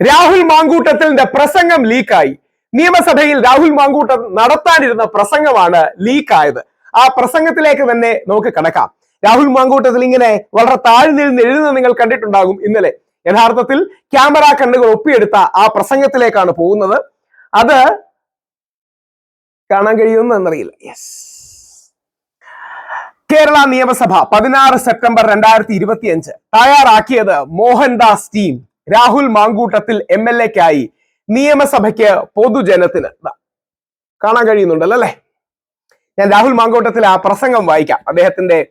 രാഹുൽ മാങ്കൂട്ടത്തിന്റെ പ്രസംഗം ലീക്കായി. നിയമസഭയിൽ രാഹുൽ മാങ്കൂട്ടം നടത്താനിരുന്ന പ്രസംഗമാണ് ലീക്കായത്. ആ പ്രസംഗത്തിലേക്ക് തന്നെ നമുക്ക് കടക്കാം. രാഹുൽ മാങ്കൂട്ടത്തിൽ ഇങ്ങനെ വളരെ താഴ്ന്നിരുന്ന് എഴുതുന്നത് നിങ്ങൾ കണ്ടിട്ടുണ്ടാകും ഇന്നലെ. യഥാർത്ഥത്തിൽ ക്യാമറ കണ്ണുകൾ ഒപ്പിയെടുത്ത ആ പ്രസംഗത്തിലേക്കാണ് പോകുന്നത്. അത് കാണാൻ കഴിയുമെന്ന് എന്നറിയില്ല. യെസ് കേരള നിയമസഭ പതിനാറ് സെപ്റ്റംബർ രണ്ടായിരത്തി ഇരുപത്തി അഞ്ച് തയ്യാറാക്കിയത് Mohandas team Rahul Mamkootathil M L എക്കായി നിയമസഭയ്ക്ക് പൊതുജനത്തിന്. കാണാൻ കഴിയുന്നുണ്ടല്ലോ അല്ലേ? ഞാൻ രാഹുൽ മാങ്കൂട്ടത്തിൽ ആ പ്രസംഗം വായിക്കാം. അദ്ദേഹത്തിന്റെ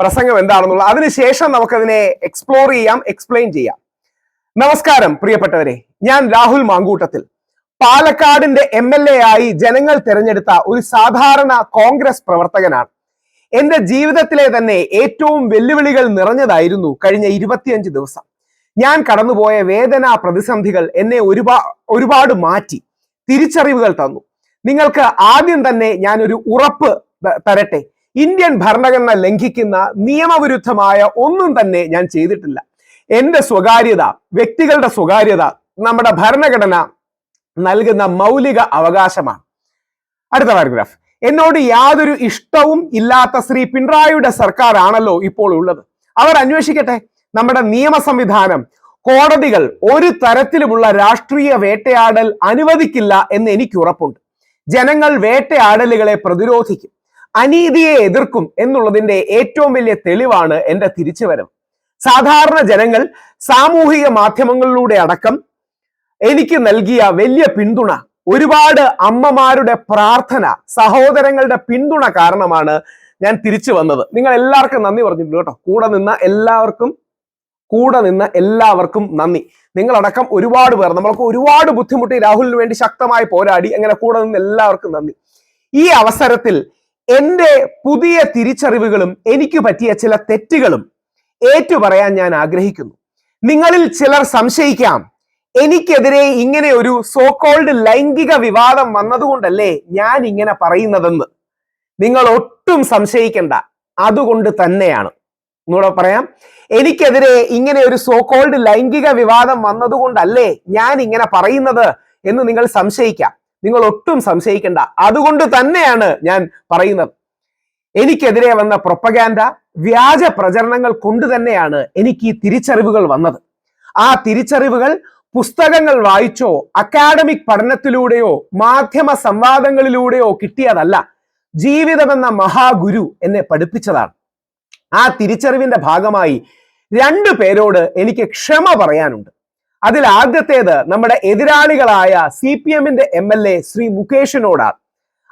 പ്രസംഗം എന്താണെന്നുള്ളത്. അതിനുശേഷം നമുക്കതിനെ എക്സ്പ്ലോർ ചെയ്യാം എക്സ്പ്ലെയിൻ ചെയ്യാം. നമസ്കാരം പ്രിയപ്പെട്ടവരെ. ഞാൻ രാഹുൽ മാങ്കൂട്ടത്തിൽ. പാലക്കാടിന്റെ എം എൽ എ ആയി ജനങ്ങൾ തിരഞ്ഞെടുത്ത ഒരു സാധാരണ കോൺഗ്രസ് പ്രവർത്തകനാണ്. എന്റെ ജീവിതത്തിലെ തന്നെ ഏറ്റവും വെല്ലുവിളികൾ നിറഞ്ഞതായിരുന്നു കഴിഞ്ഞ ഇരുപത്തിയഞ്ച് ദിവസം. ഞാൻ കടന്നുപോയ വേദന പ്രതിസന്ധികൾ എന്നെ ഒരുപാ ഒരുപാട് മാറ്റി തിരിച്ചറിവുകൾ തന്നു. നിങ്ങൾക്ക് ആദ്യം തന്നെ ഞാൻ ഒരു ഉറപ്പ് തരട്ടെ. ഇന്ത്യൻ ഭരണഘടന ലംഘിക്കുന്ന നിയമവിരുദ്ധമായ ഒന്നും തന്നെ ഞാൻ ചെയ്തിട്ടില്ല. എന്റെ സ്വകാര്യത വ്യക്തികളുടെ സ്വകാര്യത നമ്മുടെ ഭരണഘടന നൽകുന്ന മൗലിക അവകാശമാണ്. അടുത്ത പാരഗ്രാഫ് എന്നോട് യാതൊരു ഇഷ്ടവും ഇല്ലാത്ത ശ്രീ പിണറായിയുടെ സർക്കാർ ആണല്ലോ ഇപ്പോൾ ഉള്ളത്. അവർ അന്വേഷിക്കട്ടെ. നമ്മുടെ നിയമ സംവിധാനം കോടതികൾ ഒരു തരത്തിലുമുള്ള രാഷ്ട്രീയ വേട്ടയാടൽ അനുവദിക്കില്ല എന്ന് എനിക്ക് ഉറപ്പുണ്ട് ജനങ്ങൾ വേട്ടയാടലുകളെ പ്രതിരോധിക്കും അനീതിയെ എതിർക്കും എന്നുള്ളതിന്റെ ഏറ്റവും വലിയ തെളിവാണ് എന്റെ തിരിച്ചുവരവ്. സാധാരണ ജനങ്ങൾ സാമൂഹിക മാധ്യമങ്ങളിലൂടെ അടക്കം എനിക്ക് നൽകിയ വലിയ പിന്തുണ ഒരുപാട് അമ്മമാരുടെ പ്രാർത്ഥന സഹോദരങ്ങളുടെ പിന്തുണ കാരണമാണ് ഞാൻ തിരിച്ചു വന്നത് നിങ്ങൾ എല്ലാവർക്കും നന്ദി പറഞ്ഞിട്ടുണ്ട് കേട്ടോ. കൂടെ നിന്ന എല്ലാവർക്കും കൂടെ നിന്ന എല്ലാവർക്കും നന്ദി. നിങ്ങളടക്കം ഒരുപാട് പേർ നമ്മൾക്ക് ഒരുപാട് ബുദ്ധിമുട്ടി രാഹുലിന് വേണ്ടി ശക്തമായി പോരാടി അങ്ങനെ കൂടെ നിന്ന് എല്ലാവർക്കും നന്ദി. ഈ അവസരത്തിൽ എന്റെ പുതിയ തിരിച്ചറിവുകളും എനിക്ക് പറ്റിയ ചില തെറ്റുകളും ഏറ്റുപറയാൻ ഞാൻ ആഗ്രഹിക്കുന്നു. നിങ്ങളിൽ ചിലർ സംശയിക്കാം എനിക്കെതിരെ ഇങ്ങനെ ഒരു സോ കോൾഡ് ലൈംഗിക വിവാദം വന്നതുകൊണ്ടല്ലേ ഞാൻ ഇങ്ങനെ പറയുന്നതെന്ന്. നിങ്ങൾ ഒട്ടും സംശയിക്കേണ്ട അതുകൊണ്ട് തന്നെയാണ്. ഒന്നുകൂടെ പറയാം. എനിക്കെതിരെ ഇങ്ങനെ ഒരു സോ കോൾഡ് ലൈംഗിക വിവാദം വന്നതുകൊണ്ടല്ലേ ഞാൻ ഇങ്ങനെ പറയുന്നത് എന്ന് നിങ്ങൾ സംശയിക്കാം. നിങ്ങൾ ഒട്ടും സംശയിക്കണ്ട. അതുകൊണ്ട് തന്നെയാണ് ഞാൻ പറയുന്നത്. എനിക്കെതിരെ വന്ന പ്രൊപ്പഗാൻഡ വ്യാജ പ്രചരണങ്ങൾ കൊണ്ട് തന്നെയാണ് എനിക്ക് ഈ തിരിച്ചറിവുകൾ വന്നത്. ആ തിരിച്ചറിവുകൾ പുസ്തകങ്ങൾ വായിച്ചോ അക്കാഡമിക് പഠനത്തിലൂടെയോ മാധ്യമ സംവാദങ്ങളിലൂടെയോ കിട്ടിയതല്ല. ജീവിതമെന്ന മഹാഗുരു എന്നെ പഠിപ്പിച്ചതാണ്. ആ തിരിച്ചറിവിന്റെ ഭാഗമായി രണ്ടു പേരോട് എനിക്ക് ക്ഷമ പറയാനുണ്ട്. അതിൽ ആദ്യത്തേത് നമ്മുടെ എതിരാളികളായ സി പി എമ്മിന്റെ എം എൽ എ ശ്രീ മുകേഷിനോടാണ്.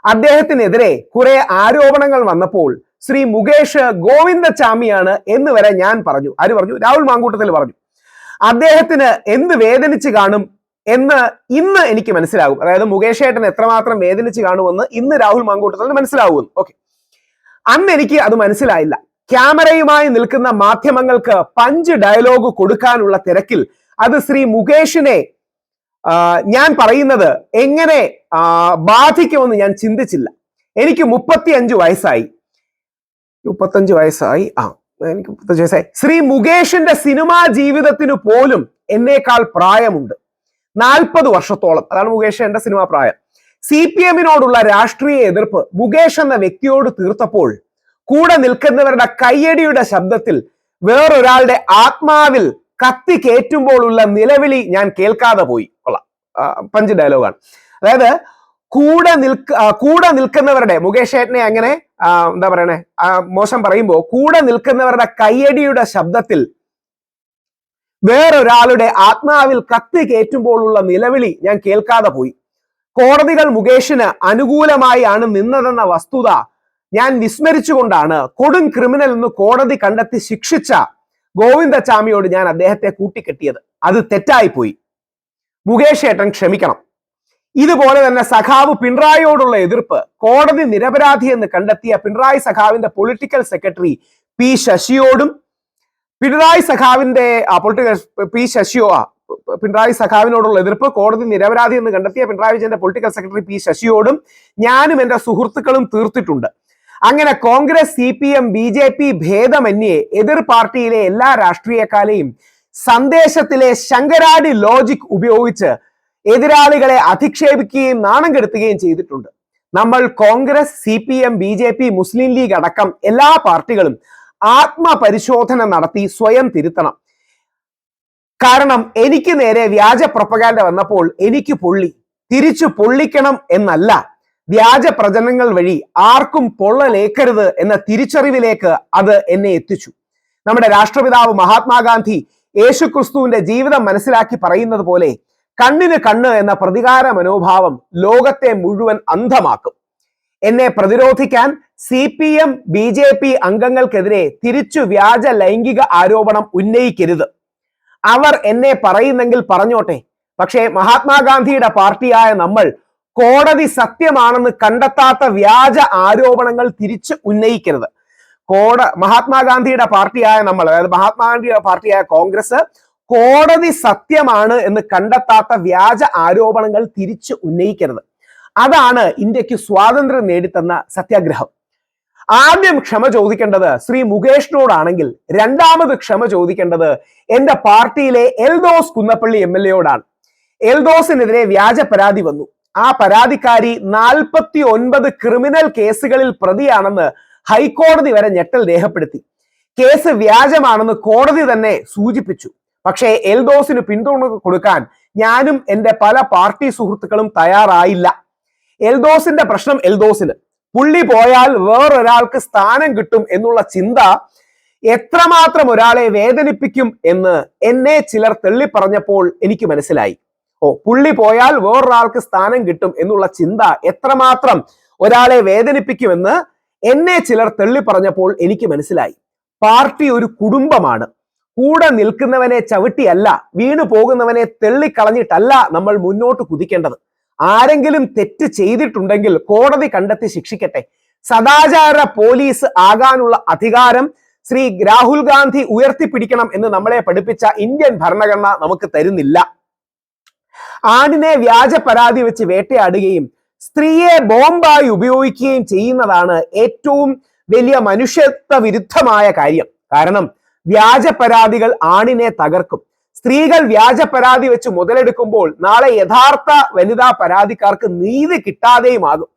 അദ്ദേഹത്തിനെതിരെ കുറെ ആരോപണങ്ങൾ വന്നപ്പോൾ ശ്രീ മുകേഷ് ഗോവിന്ദചാമിയാണ് എന്ന് വരെ ഞാൻ പറഞ്ഞു. ആര് പറഞ്ഞു? രാഹുൽ മാങ്കൂട്ടത്തിൽ പറഞ്ഞു. അദ്ദേഹത്തിന് എന്ത് വേദനിച്ച് കാണും എന്ന് ഇന്ന് എനിക്ക് മനസ്സിലാകും. അതായത് മുകേഷ് ഏട്ടൻ എത്രമാത്രം വേദനിച്ച് കാണുമെന്ന് ഇന്ന് രാഹുൽ മാങ്കൂട്ടത്തിൽ മനസ്സിലാകുമെന്ന്. ഓക്കെ. അന്ന് എനിക്ക് അത് മനസ്സിലായില്ല. ക്യാമറയുമായി നിൽക്കുന്ന മാധ്യമങ്ങൾക്ക് പഞ്ച് ഡയലോഗ് കൊടുക്കാനുള്ള തിരക്കിൽ അത് ശ്രീ മുകേഷിനെ ഞാൻ പറയുന്നത് എങ്ങനെ ബാധിക്കുമെന്ന് ഞാൻ ചിന്തിച്ചില്ല. എനിക്ക് മുപ്പത്തി അഞ്ച് വയസ്സായി. മുപ്പത്തഞ്ച് വയസ്സായി? ആ എനിക്ക് മുപ്പത്തഞ്ച് വയസ്സായി. ശ്രീ മുകേഷിന്റെ സിനിമാ ജീവിതത്തിന് പോലും എന്നേക്കാൾ പ്രായമുണ്ട്. നാൽപ്പത് വർഷത്തോളം. അതാണ് മുകേഷ് എന്റെ സിനിമാ പ്രായം. സി പി എമ്മിനോടുള്ള രാഷ്ട്രീയ എതിർപ്പ് മുകേഷ് എന്ന വ്യക്തിയോട് തീർത്തപ്പോൾ കൂടെ നിൽക്കുന്നവരുടെ കയ്യടിയുടെ ശബ്ദത്തിൽ വേറൊരാളുടെ ആത്മാവിൽ കത്തി കയറ്റുമ്പോഴുള്ള നിലവിളി ഞാൻ കേൾക്കാതെ പോയി. കൊള്ളാം. പഞ്ച് ഡയലോഗാണ്. അതായത് കൂടെ നിൽക്ക കൂടെ നിൽക്കുന്നവരുടെ മുകേഷ് ഏട്ടനെ അങ്ങനെ എന്താ പറയണേ മോശം പറയുമ്പോ കൂടെ നിൽക്കുന്നവരുടെ കയ്യടിയുടെ ശബ്ദത്തിൽ വേറൊരാളുടെ ആത്മാവിൽ കത്തി കയറ്റുമ്പോഴുള്ള നിലവിളി ഞാൻ കേൾക്കാതെ പോയി. കോടതികൾ മുകേഷിന് അനുകൂലമായി ആണ് നിന്നതെന്ന വസ്തുത ഞാൻ വിസ്മരിച്ചുകൊണ്ടാണ് കൊടും ക്രിമിനൽ എന്ന് കോടതി കണ്ടെത്തി ശിക്ഷിച്ച ഗോവിന്ദചാമിയോട് ഞാൻ അദ്ദേഹത്തെ കൂട്ടിക്കെട്ടിയത്. അത് തെറ്റായിപ്പോയി. മുകേഷ് ഏട്ടൻ ക്ഷമിക്കണം. ഇതുപോലെ തന്നെ സഖാവ് പിണറായിയോടുള്ള എതിർപ്പ് കോടതി നിരപരാധി എന്ന് കണ്ടെത്തിയ പിണറായി സഖാവിന്റെ പൊളിറ്റിക്കൽ സെക്രട്ടറി പി ശശിയോടും പിണറായി സഖാവിന്റെ പൊളിറ്റിക്കൽ പി ശശിയോ പിണറായി സഖാവിനോടുള്ള എതിർപ്പ് കോടതി നിരപരാധി എന്ന് കണ്ടെത്തിയ പിണറായി വിജയന്റെ പൊളിറ്റിക്കൽ സെക്രട്ടറി പി ശശിയോടും ഞാനും എന്റെ സുഹൃത്തുക്കളും തീർത്തിട്ടുണ്ട്. അങ്ങനെ Congress C P M B J P ഭേദമന്യേ എതിർ പാർട്ടിയിലെ എല്ലാ രാഷ്ട്രീയക്കാരെയും സന്ദേശത്തിലെ ശങ്കരാടി ലോജിക് ഉപയോഗിച്ച് എതിരാളികളെ അധിക്ഷേപിക്കുകയും നാണം കെടുത്തുകയും ചെയ്തിട്ടുണ്ട്. നമ്മൾ Congress C P M B J P Muslim League അടക്കം എല്ലാ പാർട്ടികളും ആത്മപരിശോധന നടത്തി സ്വയം തിരുത്തണം. കാരണം എനിക്ക് നേരെ വ്യാജ പ്രൊപ്പഗാൻഡ വന്നപ്പോൾ എനിക്ക് പൊള്ളി തിരിച്ചു പൊള്ളിക്കണം എന്നല്ല. വ്യാജ പ്രചരണങ്ങൾ വഴി ആർക്കും പൊള്ളലേക്കരുത് എന്ന തിരിച്ചറിവിലേക്ക് അത് എന്നെ എത്തിച്ചു. നമ്മുടെ രാഷ്ട്രപിതാവ് മഹാത്മാഗാന്ധി യേശുക്രിസ്തുവിന്റെ ജീവിതം മനസ്സിലാക്കി പറയുന്നത് പോലെ കണ്ണിന് കണ്ണ് എന്ന പ്രതികാര മനോഭാവം ലോകത്തെ മുഴുവൻ അന്ധമാക്കും. എന്നെ പ്രതിരോധിക്കാൻ C P M B J P അംഗങ്ങൾക്കെതിരെ തിരിച്ചു വ്യാജ ലൈംഗിക ആരോപണം ഉന്നയിക്കരുത്. അവർ എന്നെ പറയുന്നെങ്കിൽ പറഞ്ഞോട്ടെ. പക്ഷേ മഹാത്മാഗാന്ധിയുടെ പാർട്ടിയായ നമ്മൾ കോടതി സത്യമാണെന്ന് കണ്ടെത്താത്ത വ്യാജ ആരോപണങ്ങൾ തിരിച്ച് ഉന്നയിക്കരുത്. കോട മഹാത്മാഗാന്ധിയുടെ പാർട്ടിയായ നമ്മൾ അതായത് മഹാത്മാഗാന്ധിയുടെ പാർട്ടിയായ കോൺഗ്രസ് കോടതി സത്യമാണ് എന്ന് കണ്ടെത്താത്ത വ്യാജ ആരോപണങ്ങൾ തിരിച്ച് ഉന്നയിക്കരുത്. അതാണ് ഇന്ത്യയ്ക്ക് സ്വാതന്ത്ര്യം നേടിത്തന്ന സത്യാഗ്രഹം. ആദ്യം ക്ഷമ ചോദിക്കേണ്ടത് ശ്രീ മുകേഷിനോടാണെങ്കിൽ രണ്ടാമത് ക്ഷമ ചോദിക്കേണ്ടത് എന്റെ പാർട്ടിയിലെ എൽദോസ് കുന്നപ്പള്ളി എം എൽ എയോടാണ്. എൽദോസിനെതിരെ വ്യാജ പരാതി വന്നു. ആ പരാതിക്കാരി നാൽപ്പത്തി ഒൻപത് ക്രിമിനൽ കേസുകളിൽ പ്രതിയാണെന്ന് ഹൈക്കോടതി വരെ ഞെട്ടൽ രേഖപ്പെടുത്തി. കേസ് വ്യാജമാണെന്ന് കോടതി തന്നെ സൂചിപ്പിച്ചു. പക്ഷേ എൽദോസിന് പിന്തുണ കൊടുക്കാൻ ഞാനും എന്റെ പല പാർട്ടി സുഹൃത്തുക്കളും തയ്യാറായില്ല. എൽദോസിന്റെ പ്രശ്നം എൽദോസിന്. പുള്ളി പോയാൽ വേറൊരാൾക്ക് സ്ഥാനം കിട്ടും എന്നുള്ള ചിന്ത എത്രമാത്രം ഒരാളെ വേദനിപ്പിക്കും എന്ന് എന്നെ ചിലർ തള്ളിപ്പറഞ്ഞപ്പോൾ എനിക്ക് മനസ്സിലായി. ഓ പുള്ളി പോയാൽ വേറൊരാൾക്ക് സ്ഥാനം കിട്ടും എന്നുള്ള ചിന്ത എത്രമാത്രം ഒരാളെ വേദനിപ്പിക്കുമെന്ന് എന്നെ ചിലർ തള്ളിപ്പറഞ്ഞപ്പോൾ എനിക്ക് മനസ്സിലായി. പാർട്ടി ഒരു കുടുംബമാണ്. കൂടെ നിൽക്കുന്നവനെ ചവിട്ടിയല്ല വീണു പോകുന്നവനെ തെള്ളിക്കളഞ്ഞിട്ടല്ല നമ്മൾ മുന്നോട്ട് കുതിക്കേണ്ടത്. ആരെങ്കിലും തെറ്റ് ചെയ്തിട്ടുണ്ടെങ്കിൽ കോടതി കണ്ടെത്തി ശിക്ഷിക്കട്ടെ. സദാചാര പോലീസ് ആകാനുള്ള അധികാരം ശ്രീ രാഹുൽ ഗാന്ധി ഉയർത്തിപ്പിടിക്കണം എന്ന് നമ്മളെ പഠിപ്പിച്ച ഇന്ത്യൻ ഭരണഘടന നമുക്ക് തരുന്നില്ല. ആണിനെ വ്യാജ പരാതി വെച്ച് വേട്ടയാടുകയും സ്ത്രീയെ ബോംബായി ഉപയോഗിക്കുകയും ചെയ്യുന്നതാണ് ഏറ്റവും വലിയ മനുഷ്യത്വ വിരുദ്ധമായ കാര്യം. കാരണം വ്യാജ പരാതികൾ ആണിനെ തകർക്കും. സ്ത്രീകൾ വ്യാജ പരാതി വെച്ച് മുതലെടുക്കുമ്പോൾ നാളെ യഥാർത്ഥ വനിതാ പരാതിക്കാർക്ക് നീതി കിട്ടാതെയുമാകും.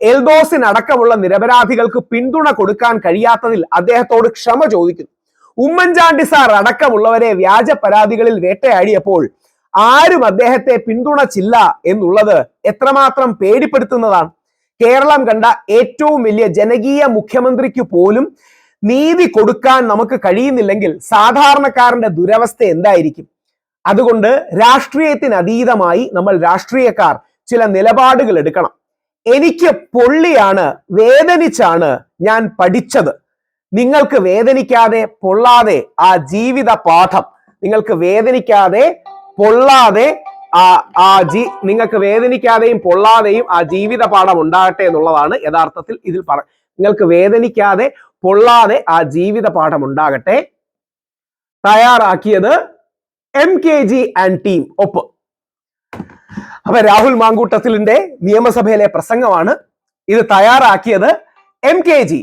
എൽദോസിനടക്കമുള്ള നിരപരാധികൾക്ക് പിന്തുണ കൊടുക്കാൻ കഴിയാത്തതിൽ അദ്ദേഹത്തോട് ക്ഷമ ചോദിക്കുന്നു. ഉമ്മൻചാണ്ടി സാർ അടക്കമുള്ളവരെ വ്യാജ പരാതികളിൽ വേട്ടയാടിയപ്പോൾ ആരും അദ്ദേഹത്തെ പിന്തുണച്ചില്ല എന്നുള്ളത് എത്രമാത്രം പേടിപ്പെടുത്തുന്നതാണ്. കേരളം കണ്ട ഏറ്റവും വലിയ ജനകീയ മുഖ്യമന്ത്രിക്ക് പോലും നീതി കൊടുക്കാൻ നമുക്ക് കഴിയുന്നില്ലെങ്കിൽ സാധാരണക്കാരന്റെ ദുരവസ്ഥ എന്തായിരിക്കും? അതുകൊണ്ട് രാഷ്ട്രീയത്തിന് അതീതമായി നമ്മൾ രാഷ്ട്രീയക്കാർ ചില നിലപാടുകൾ എടുക്കണം. എനിക്ക് പൊള്ളിയാണ് വേദനിച്ചാണ് ഞാൻ പഠിച്ചത്. നിങ്ങൾക്ക് വേദനിക്കാതെ പൊള്ളാതെ ആ ജീവിത പാഠം നിങ്ങൾക്ക് വേദനിക്കാതെ പൊള്ളാതെ ആ ആ ജീ നിങ്ങൾക്ക് വേദനിക്കാതെയും പൊള്ളാതെയും ആ ജീവിത പാഠം ഉണ്ടാകട്ടെ എന്നുള്ളതാണ് യഥാർത്ഥത്തിൽ ഇതിൽ പറ നിങ്ങൾക്ക് വേദനിക്കാതെ പൊള്ളാതെ ആ ജീവിത പാഠം ഉണ്ടാകട്ടെ. തയ്യാറാക്കിയത് M K G and team ഒപ്പ്. അപ്പൊ രാഹുൽ മാങ്കൂട്ടത്തിലിന്റെ നിയമസഭയിലെ പ്രസംഗമാണ്. ഇത് തയ്യാറാക്കിയത് എം കെ ജി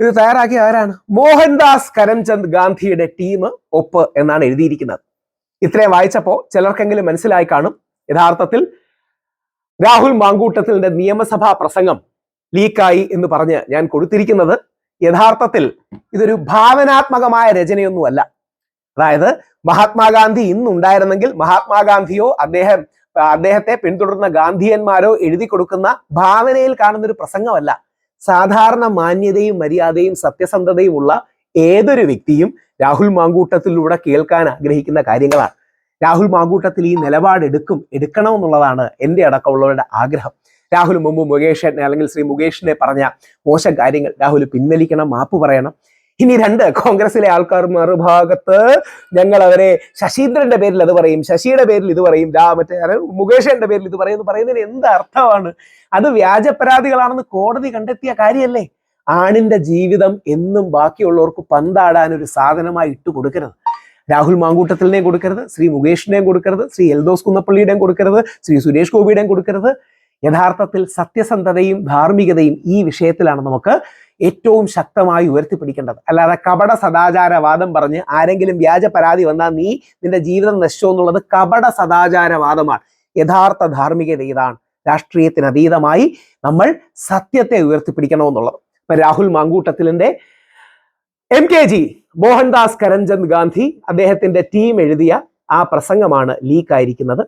ഇത് തയ്യാറാക്കിയ ആരാണ്? മോഹൻദാസ് കരംചന്ദ് ഗാന്ധിയുടെ ടീം ഒപ്പ് എന്നാണ് എഴുതിയിരിക്കുന്നത്. ഇത്രയും വായിച്ചപ്പോൾ ചിലർക്കെങ്കിലും മനസ്സിലായി കാണും. യഥാർത്ഥത്തിൽ രാഹുൽ മാങ്കൂട്ടത്തിലിന്റെ നിയമസഭാ പ്രസംഗം ലീക്കായി എന്ന് പറഞ്ഞ് ഞാൻ കൊടുത്തിരിക്കുന്നത് യഥാർത്ഥത്തിൽ ഇതൊരു ഭാവനാത്മകമായ രചനയൊന്നുമല്ല. അതായത് മഹാത്മാഗാന്ധി ഇന്നുണ്ടായിരുന്നെങ്കിൽ മഹാത്മാഗാന്ധിയോ അദ്ദേഹം അദ്ദേഹത്തെ പിന്തുടർന്ന ഗാന്ധിയന്മാരോ എഴുതി കൊടുക്കുന്ന ഭാവനയിൽ കാണുന്ന ഒരു പ്രസംഗമല്ല. സാധാരണ മാന്യതയും മര്യാദയും സത്യസന്ധതയും ഉള്ള ഏതൊരു വ്യക്തിയും രാഹുൽ മാങ്കൂട്ടത്തിലൂടെ കേൾക്കാൻ ആഗ്രഹിക്കുന്ന കാര്യങ്ങളാണ്. രാഹുൽ മാങ്കൂട്ടത്തിൽ ഈ നിലപാട് എടുക്കും എടുക്കണമെന്നുള്ളതാണ് എന്റെ അടക്കമുള്ളവരുടെ ആഗ്രഹം. രാഹുൽ മുമ്പ് മുകേഷിനെ അല്ലെങ്കിൽ ശ്രീ മുകേഷിനെ പറഞ്ഞ മോശം കാര്യങ്ങൾ രാഹുൽ പിൻവലിക്കണം മാപ്പ് പറയണം. ഇനി രണ്ട് കോൺഗ്രസിലെ ആൾക്കാർ മറുഭാഗത്ത് ഞങ്ങൾ അവരെ ശശീന്ദ്രന്റെ പേരിൽ അത് പറയും ശശിയുടെ പേരിൽ ഇത് പറയും രാ മറ്റേ? മുകേഷന്റെ പേരിൽ ഇത് പറയും എന്ന് പറയുന്നതിന് എന്ത് അർത്ഥമാണ്? അത് വ്യാജ പരാതികളാണെന്ന് കോടതി കണ്ടെത്തിയ കാര്യമല്ലേ? ആണിന്റെ ജീവിതം എന്നും ബാക്കിയുള്ളവർക്ക് പന്താടാൻ ഒരു സാധനമായി ഇട്ട് കൊടുക്കരുത്. രാഹുൽ മാങ്കൂട്ടത്തിലിനെയും കൊടുക്കരുത് ശ്രീ മുകേഷിനെയും കൊടുക്കരുത് ശ്രീ എൽദോസ് കുന്നപ്പള്ളിയുടെയും കൊടുക്കരുത് ശ്രീ സുരേഷ് ഗോപിയുടെയും കൊടുക്കരുത്. യഥാർത്ഥത്തിൽ സത്യസന്ധതയും ധാർമ്മികതയും ഈ വിഷയത്തിലാണ് നമുക്ക് ഏറ്റവും ശക്തമായി ഉയർത്തിപ്പിടിക്കേണ്ടത്. അല്ലാതെ കപട സദാചാരവാദം പറഞ്ഞ് ആരെങ്കിലും വ്യാജ പരാതി വന്നാൽ നീ നിന്റെ ജീവിതം നശിച്ചോ എന്നുള്ളത് കപട സദാചാരവാദമാണ്. യഥാർത്ഥ ധാർമ്മികത ഇതാണ്. രാഷ്ട്രീയത്തിനതീതമായി നമ്മൾ സത്യത്തെ ഉയർത്തിപ്പിടിക്കണമെന്നുള്ളത്. ഇപ്പൊ Rahul മാങ്കൂട്ടത്തിലിന്റെ M K G Mohandas Karamchand Gandhi അദ്ദേഹത്തിന്റെ ടീം എഴുതിയ ആ പ്രസംഗമാണ് ലീക്കായിരിക്കുന്നത്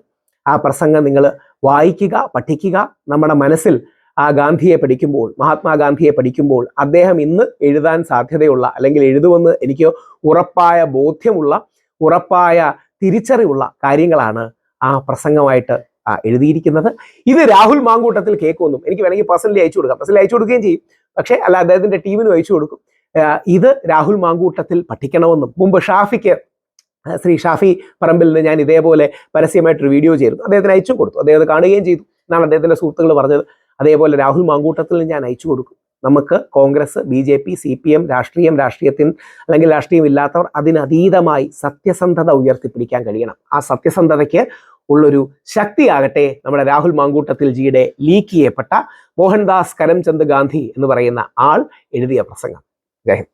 ആ പ്രസംഗം നിങ്ങൾ വായിക്കുക പഠിക്കുക. നമ്മുടെ മനസ്സിൽ ആ ഗാന്ധിയെ പഠിക്കുമ്പോൾ മഹാത്മാഗാന്ധിയെ പഠിക്കുമ്പോൾ അദ്ദേഹം ഇന്ന് എഴുതാൻ സാധ്യതയുള്ള അല്ലെങ്കിൽ എഴുതുമെന്ന് എനിക്ക് ഉറപ്പായ ബോധ്യമുള്ള ഉറപ്പായ തിരിച്ചറിവുള്ള കാര്യങ്ങളാണ് ആ പ്രസംഗമായിട്ട് എഴുതിയിരിക്കുന്നത്. ഇത് രാഹുൽ മാങ്കൂട്ടത്തിൽ കേൾക്കുമെന്നും എനിക്ക് വേണമെങ്കിൽ പേഴ്സണലി അയച്ചു കൊടുക്കാം. പേഴ്സണലി അയച്ചു കൊടുക്കുകയും ചെയ്യും. പക്ഷേ അല്ല അദ്ദേഹത്തിന്റെ ടീമിനും അയച്ചു കൊടുക്കും. ഇത് രാഹുൽ മാങ്കൂട്ടത്തിൽ പഠിക്കണമെന്നും. മുമ്പ് ഷാഫിക്ക് ശ്രീ ഷാഫി പറമ്പിൽ നിന്ന് ഞാൻ ഇതേപോലെ പരസ്യമായിട്ടൊരു വീഡിയോ ചെയ്തു അദ്ദേഹത്തിന് അയച്ചു കൊടുത്തു. അദ്ദേഹം കാണുകയും ചെയ്തു. എന്നാണ് അദ്ദേഹത്തിന്റെ സുഹൃത്തുക്കൾ പറഞ്ഞത്. അതേപോലെ രാഹുൽ മാങ്കൂട്ടത്തിൽ ഞാൻ അയച്ചു കൊടുക്കും. നമുക്ക് Congress B J P C P M രാഷ്ട്രീയം രാഷ്ട്രീയത്തിന് അല്ലെങ്കിൽ രാഷ്ട്രീയം ഇല്ലാത്തവർ അതിനതീതമായി സത്യസന്ധത ഉയർത്തിപ്പിടിക്കാൻ കഴിയണം. ആ സത്യസന്ധതയ്ക്ക് ഉള്ളൊരു ശക്തിയാകട്ടെ നമ്മുടെ രാഹുൽ മാങ്കൂട്ടത്തിൽ ജിയുടെ ലീക്ക് ചെയ്യപ്പെട്ട മോഹൻദാസ് കരംചന്ദ് ഗാന്ധി എന്ന് പറയുന്ന ആൾ എഴുതിയ പ്രസംഗം. ജയ്